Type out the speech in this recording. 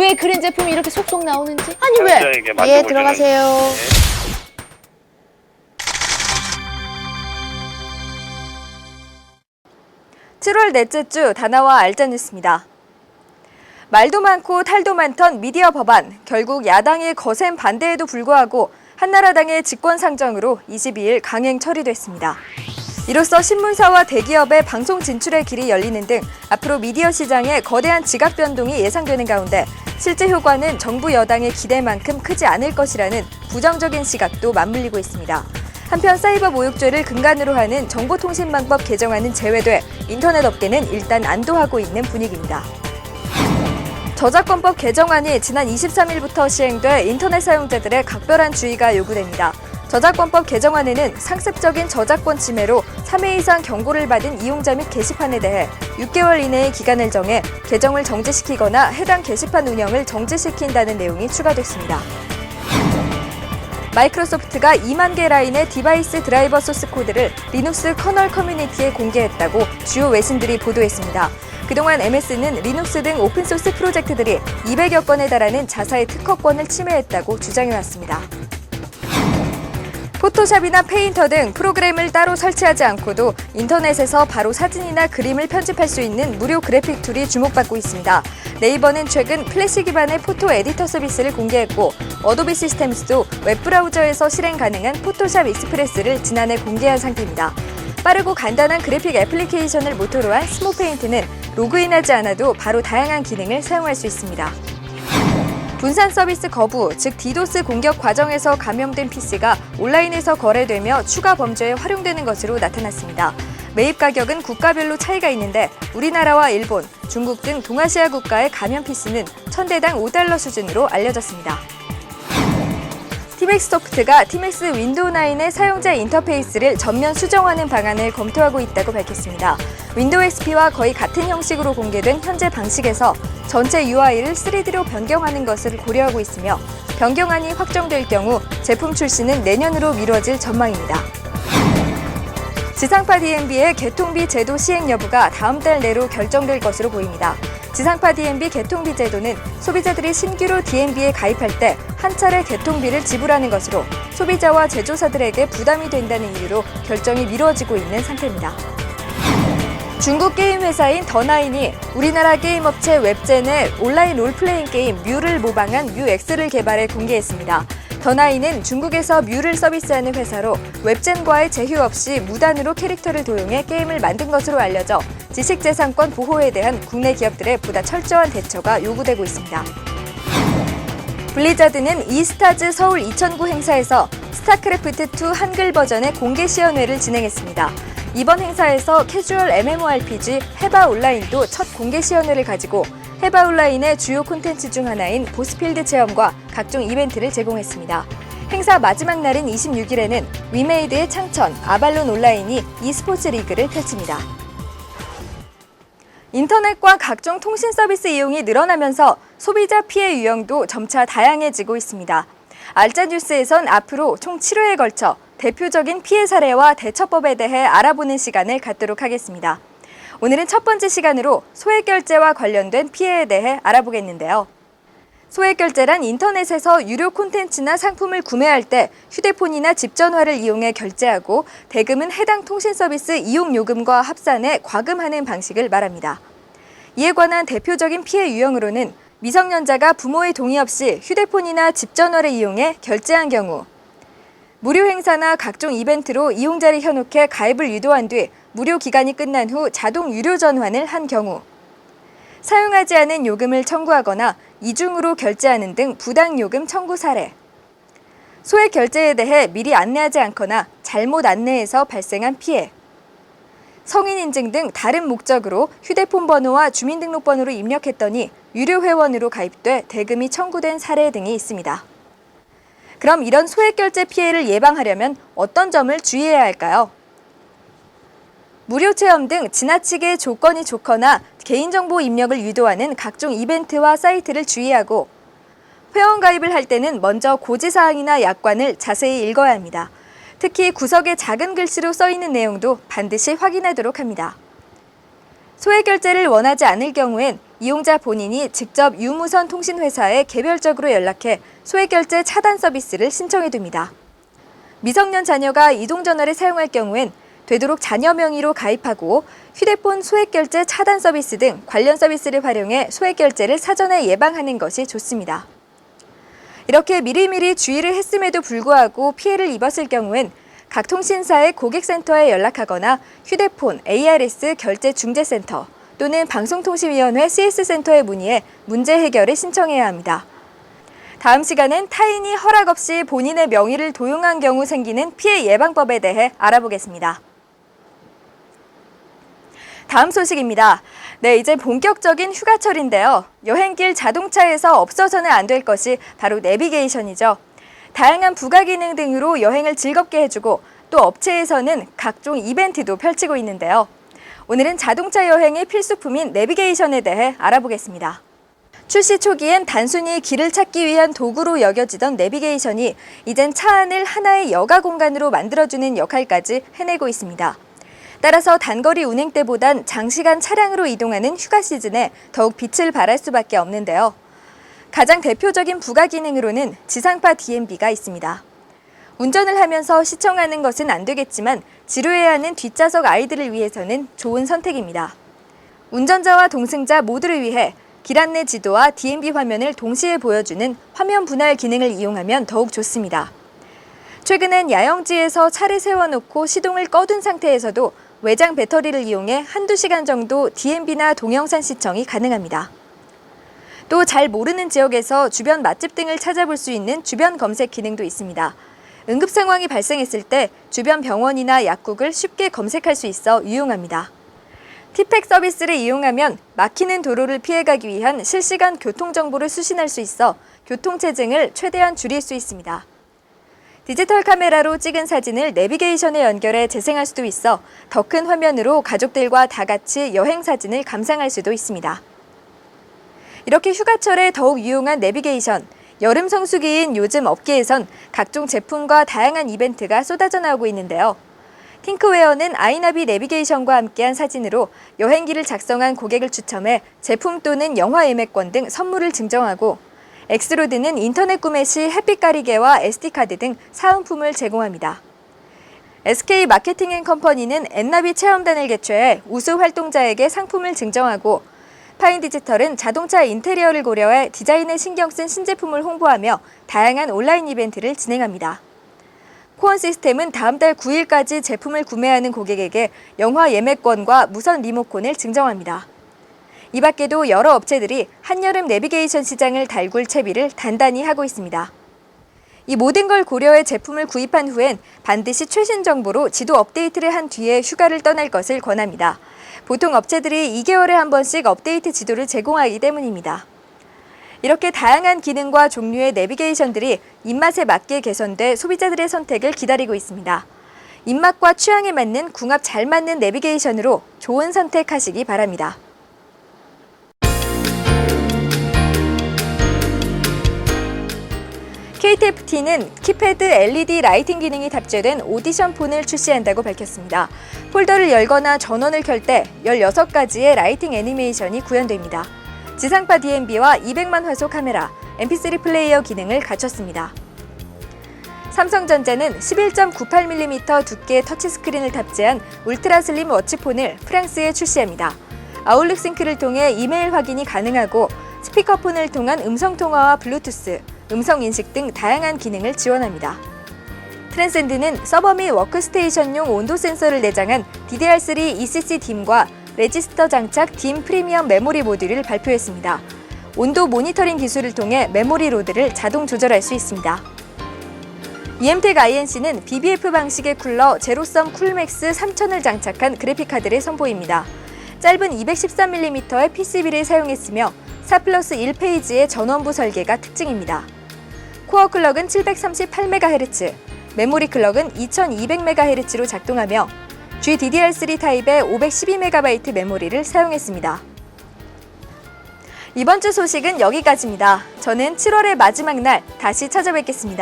왜 그린 제품이 이렇게 속속 나오는지? 아니 사용자에게 왜? 예 들어가세요. 칠월 넷째 주 다나와 알짜 뉴스입니다. 말도 많고 탈도 많던 미디어 법안, 결국 야당의 거센 반대에도 불구하고 한나라당의 직권 상정으로 22일 강행 처리됐습니다. 이로써 신문사와 대기업의 방송 진출의 길이 열리는 등 앞으로 미디어 시장에 거대한 지각 변동이 예상되는 가운데 실제 효과는 정부 여당의 기대만큼 크지 않을 것이라는 부정적인 시각도 맞물리고 있습니다. 한편 사이버 모욕죄를 근간으로 하는 정보통신망법 개정안은 제외돼 인터넷 업계는 일단 안도하고 있는 분위기입니다. 저작권법 개정안이 지난 23일부터 시행돼 인터넷 사용자들의 각별한 주의가 요구됩니다. 저작권법 개정안에는 상습적인 저작권 침해로 3회 이상 경고를 받은 이용자 및 게시판에 대해 6개월 이내의 기간을 정해 계정을 정지시키거나 해당 게시판 운영을 정지시킨다는 내용이 추가됐습니다. 마이크로소프트가 2만 개 라인의 디바이스 드라이버 소스 코드를 리눅스 커널 커뮤니티에 공개했다고 주요 외신들이 보도했습니다. 그동안 MS는 리눅스 등 오픈소스 프로젝트들이 200여 건에 달하는 자사의 특허권을 침해했다고 주장해왔습니다. 포토샵이나 페인터 등 프로그램을 따로 설치하지 않고도 인터넷에서 바로 사진이나 그림을 편집할 수 있는 무료 그래픽 툴이 주목받고 있습니다. 네이버는 최근 플래시 기반의 포토 에디터 서비스를 공개했고 어도비 시스템스도 웹브라우저에서 실행 가능한 포토샵 익스프레스를 지난해 공개한 상태입니다. 빠르고 간단한 그래픽 애플리케이션을 모토로 한 스모페인트는 로그인하지 않아도 바로 다양한 기능을 사용할 수 있습니다. 분산 서비스 거부, 즉 디도스 공격 과정에서 감염된 PC가 온라인에서 거래되며 추가 범죄에 활용되는 것으로 나타났습니다. 매입 가격은 국가별로 차이가 있는데 우리나라와 일본, 중국 등 동아시아 국가의 감염 PC는 1000대당 5달러 수준으로 알려졌습니다. 티맥스 소프트가 티맥스 윈도우 9의 사용자 인터페이스를 전면 수정하는 방안을 검토하고 있다고 밝혔습니다. 윈도우 XP와 거의 같은 형식으로 공개된 현재 방식에서 전체 UI를 3D로 변경하는 것을 고려하고 있으며 변경안이 확정될 경우 제품 출시는 내년으로 미뤄질 전망입니다. 지상파 DMB의 개통비 제도 시행 여부가 다음 달 내로 결정될 것으로 보입니다. 지상파 DMB 개통비 제도는 소비자들이 신규로 DMB에 가입할 때 한 차례 개통비를 지불하는 것으로 소비자와 제조사들에게 부담이 된다는 이유로 결정이 미뤄지고 있는 상태입니다. 중국 게임 회사인 더나인이 우리나라 게임 업체 웹젠 의 온라인 롤플레잉 게임 뮤를 모방한 뮤X를 개발해 공개했습니다. 더나인은 중국에서 뮤를 서비스하는 회사로 웹젠과의 제휴 없이 무단으로 캐릭터를 도용해 게임을 만든 것으로 알려져 지식재산권 보호에 대한 국내 기업들의 보다 철저한 대처가 요구되고 있습니다. 블리자드는 이스타즈 서울 2009 행사에서 스타크래프트2 한글 버전의 공개 시연회를 진행했습니다. 이번 행사에서 캐주얼 MMORPG 해바 온라인도 첫 공개 시연회를 가지고 해바 온라인의 주요 콘텐츠 중 하나인 보스필드 체험과 각종 이벤트를 제공했습니다. 행사 마지막 날인 26일에는 위메이드의 창천 아발론 온라인이 e스포츠 리그를 펼칩니다. 인터넷과 각종 통신 서비스 이용이 늘어나면서 소비자 피해 유형도 점차 다양해지고 있습니다. 알짜 뉴스에선 앞으로 총 7회에 걸쳐 대표적인 피해 사례와 대처법에 대해 알아보는 시간을 갖도록 하겠습니다. 오늘은 첫 번째 시간으로 소액 결제와 관련된 피해에 대해 알아보겠는데요. 소액 결제란 인터넷에서 유료 콘텐츠나 상품을 구매할 때 휴대폰이나 집 전화를 이용해 결제하고 대금은 해당 통신 서비스 이용 요금과 합산해 과금하는 방식을 말합니다. 이에 관한 대표적인 피해 유형으로는 미성년자가 부모의 동의 없이 휴대폰이나 집 전화를 이용해 결제한 경우, 무료 행사나 각종 이벤트로 이용자를 현혹해 가입을 유도한 뒤 무료 기간이 끝난 후 자동 유료 전환을 한 경우, 사용하지 않은 요금을 청구하거나 이중으로 결제하는 등 부당 요금 청구 사례. 소액 결제에 대해 미리 안내하지 않거나 잘못 안내해서 발생한 피해. 성인 인증 등 다른 목적으로 휴대폰 번호와 주민등록번호를 입력했더니 유료 회원으로 가입돼 대금이 청구된 사례 등이 있습니다. 그럼 이런 소액 결제 피해를 예방하려면 어떤 점을 주의해야 할까요? 무료 체험 등 지나치게 조건이 좋거나 개인정보 입력을 유도하는 각종 이벤트와 사이트를 주의하고 회원 가입을 할 때는 먼저 고지사항이나 약관을 자세히 읽어야 합니다. 특히 구석에 작은 글씨로 써 있는 내용도 반드시 확인하도록 합니다. 소액 결제를 원하지 않을 경우엔 이용자 본인이 직접 유무선 통신회사에 개별적으로 연락해 소액결제 차단 서비스를 신청해 둡니다. 미성년 자녀가 이동전화를 사용할 경우엔 되도록 자녀 명의로 가입하고 휴대폰 소액결제 차단 서비스 등 관련 서비스를 활용해 소액결제를 사전에 예방하는 것이 좋습니다. 이렇게 미리미리 주의를 했음에도 불구하고 피해를 입었을 경우엔 각 통신사의 고객센터에 연락하거나 휴대폰 ARS 결제 중재센터 또는 방송통신위원회 CS센터에 문의해 문제 해결을 신청해야 합니다. 다음 시간은 타인이 허락 없이 본인의 명의를 도용한 경우 생기는 피해 예방법에 대해 알아보겠습니다. 다음 소식입니다. 네, 이제 본격적인 휴가철인데요. 여행길 자동차에서 없어서는 안 될 것이 바로 내비게이션이죠. 다양한 부가 기능 등으로 여행을 즐겁게 해주고 또 업체에서는 각종 이벤트도 펼치고 있는데요. 오늘은 자동차 여행의 필수품인 내비게이션에 대해 알아보겠습니다. 출시 초기엔 단순히 길을 찾기 위한 도구로 여겨지던 내비게이션이 이젠 차 안을 하나의 여가 공간으로 만들어주는 역할까지 해내고 있습니다. 따라서 단거리 운행 때보단 장시간 차량으로 이동하는 휴가 시즌에 더욱 빛을 발할 수밖에 없는데요. 가장 대표적인 부가 기능으로는 지상파 DMB가 있습니다. 운전을 하면서 시청하는 것은 안 되겠지만 지루해하는 뒷좌석 아이들을 위해서는 좋은 선택입니다. 운전자와 동승자 모두를 위해 길 안내 지도와 DMB 화면을 동시에 보여주는 화면 분할 기능을 이용하면 더욱 좋습니다. 최근엔 야영지에서 차를 세워놓고 시동을 꺼둔 상태에서도 외장 배터리를 이용해 한두 시간 정도 DMB나 동영상 시청이 가능합니다. 또 잘 모르는 지역에서 주변 맛집 등을 찾아볼 수 있는 주변 검색 기능도 있습니다. 응급 상황이 발생했을 때 주변 병원이나 약국을 쉽게 검색할 수 있어 유용합니다. 티팩 서비스를 이용하면 막히는 도로를 피해가기 위한 실시간 교통 정보를 수신할 수 있어 교통 체증을 최대한 줄일 수 있습니다. 디지털 카메라로 찍은 사진을 내비게이션에 연결해 재생할 수도 있어 더 큰 화면으로 가족들과 다 같이 여행 사진을 감상할 수도 있습니다. 이렇게 휴가철에 더욱 유용한 내비게이션. 여름 성수기인 요즘 업계에선 각종 제품과 다양한 이벤트가 쏟아져 나오고 있는데요. 팅크웨어는 아이나비 내비게이션과 함께한 사진으로 여행기를 작성한 고객을 추첨해 제품 또는 영화 예매권 등 선물을 증정하고 엑스로드는 인터넷 구매 시 햇빛 가리개와 SD카드 등 사은품을 제공합니다. SK 마케팅 앤 컴퍼니는 엔나비 체험단을 개최해 우수 활동자에게 상품을 증정하고 파인 디지털은 자동차 인테리어를 고려해 디자인에 신경 쓴 신제품을 홍보하며 다양한 온라인 이벤트를 진행합니다. 코언 시스템은 다음 달 9일까지 제품을 구매하는 고객에게 영화 예매권과 무선 리모콘을 증정합니다. 이 밖에도 여러 업체들이 한여름 내비게이션 시장을 달굴 채비를 단단히 하고 있습니다. 이 모든 걸 고려해 제품을 구입한 후엔 반드시 최신 정보로 지도 업데이트를 한 뒤에 휴가를 떠날 것을 권합니다. 보통 업체들이 2개월에 한 번씩 업데이트 지도를 제공하기 때문입니다. 이렇게 다양한 기능과 종류의 내비게이션들이 입맛에 맞게 개선돼 소비자들의 선택을 기다리고 있습니다. 입맛과 취향에 맞는 궁합 잘 맞는 내비게이션으로 좋은 선택하시기 바랍니다. KTFT는 키패드 LED 라이팅 기능이 탑재된 오디션 폰을 출시한다고 밝혔습니다. 폴더를 열거나 전원을 켤 때 16가지의 라이팅 애니메이션이 구현됩니다. 지상파 DMB와 200만 화소 카메라, MP3 플레이어 기능을 갖췄습니다. 삼성전자는 11.98mm 두께의 터치스크린을 탑재한 울트라 슬림 워치폰을 프랑스에 출시합니다. 아울렛 싱크를 통해 이메일 확인이 가능하고 스피커폰을 통한 음성 통화와 블루투스, 음성 인식 등 다양한 기능을 지원합니다. 트랜센드는 서버 및 워크스테이션용 온도 센서를 내장한 DDR3 ECC DIM과 레지스터 장착 DIM 프리미엄 메모리 모듈을 발표했습니다. 온도 모니터링 기술을 통해 메모리 로드를 자동 조절할 수 있습니다. EMTEC INC는 BBF 방식의 쿨러 제로섬 쿨맥스 3000을 장착한 그래픽카드를 선보입니다. 짧은 213mm의 PCB를 사용했으며 4 플러스 1페이지의 전원부 설계가 특징입니다. 코어 클럭은 738MHz, 메모리 클럭은 2200MHz로 작동하며 GDDR3 타입의 512MB 메모리를 사용했습니다. 이번 주 소식은 여기까지입니다. 저는 7월의 마지막 날 다시 찾아뵙겠습니다.